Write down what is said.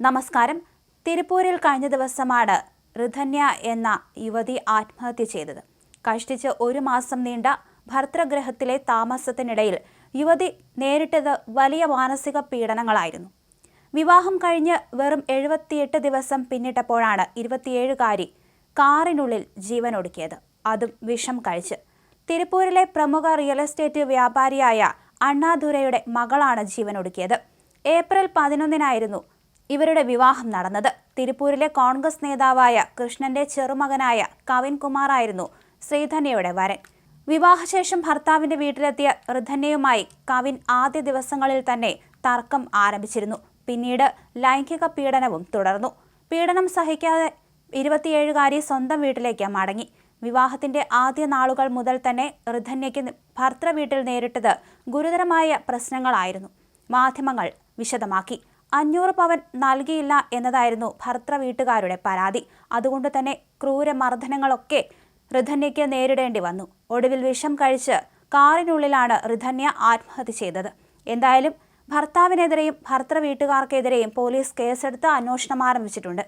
നമസ്കാരം. തിരുപ്പൂരിൽ കഴിഞ്ഞ ദിവസമാണ് ഋധന്യ എന്ന യുവതി ആത്മഹത്യ ചെയ്തത്. കഷ്ടിച്ച് ഒരു മാസം നീണ്ട ഭർത്തൃഗ്രഹത്തിലെ താമസത്തിനിടയിൽ യുവതി നേരിട്ടത് വലിയ മാനസിക പീഡനങ്ങളായിരുന്നു. വിവാഹം കഴിഞ്ഞ് വെറും എഴുപത്തിയെട്ട് ദിവസം പിന്നിട്ടപ്പോഴാണ് ഇരുപത്തിയേഴുകാരി കാറിനുള്ളിൽ ജീവൻ ഒടുക്കിയത് അതും വിഷം കഴിച്ച്. തിരുപ്പൂരിലെ പ്രമുഖ റിയൽ എസ്റ്റേറ്റ് വ്യാപാരിയായ അണ്ണാദുരയുടെ മകളാണ് ജീവൻ ഒടുക്കിയത് ഏപ്രിൽ പതിനൊന്നിനായിരുന്നു ഇവരുടെ വിവാഹം നടന്നത്. തിരുപ്പൂരിലെ കോൺഗ്രസ് നേതാവായ കൃഷ്ണന്റെ ചെറുമകനായ കവിൻ കുമാറായിരുന്നു ശ്രീധന്യയുടെ വരൻ. വിവാഹശേഷം ഭർത്താവിന്റെ വീട്ടിലെത്തിയ ഋധന്യയുമായി കവിൻ ആദ്യ ദിവസങ്ങളിൽ തന്നെ തർക്കം ആരംഭിച്ചിരുന്നു. പിന്നീട് ലൈംഗിക പീഡനവും തുടർന്നു. പീഡനം സഹിക്കാതെ ഇരുപത്തിയേഴുകാരി സ്വന്തം വീട്ടിലേക്ക് മടങ്ങി. വിവാഹത്തിന്റെ ആദ്യ നാളുകൾ മുതൽ തന്നെ ഋധന്യയ്ക്ക് ഭർത്തൃ വീട്ടിൽ നേരിട്ടത് ഗുരുതരമായ പ്രശ്നങ്ങളായിരുന്നു. മാധ്യമങ്ങൾ വിശദമാക്കി. അഞ്ഞൂറ് പവൻ നൽകിയില്ല എന്നതായിരുന്നു ഭർത്തൃ വീട്ടുകാരുടെ പരാതി. അതുകൊണ്ട് തന്നെ ക്രൂരമർദ്ദനങ്ങളൊക്കെ ഋധന്യയ്ക്ക് നേരിടേണ്ടി വന്നു. ഒടുവിൽ വിഷം കഴിച്ച് കാറിനുള്ളിലാണ് ഋധന്യ ആത്മഹത്യ ചെയ്തത്. എന്തായാലും ഭർത്താവിനെതിരെയും ഭർത്തൃ വീട്ടുകാർക്കെതിരെയും പോലീസ് കേസെടുത്ത് അന്വേഷണം ആരംഭിച്ചിട്ടുണ്ട്.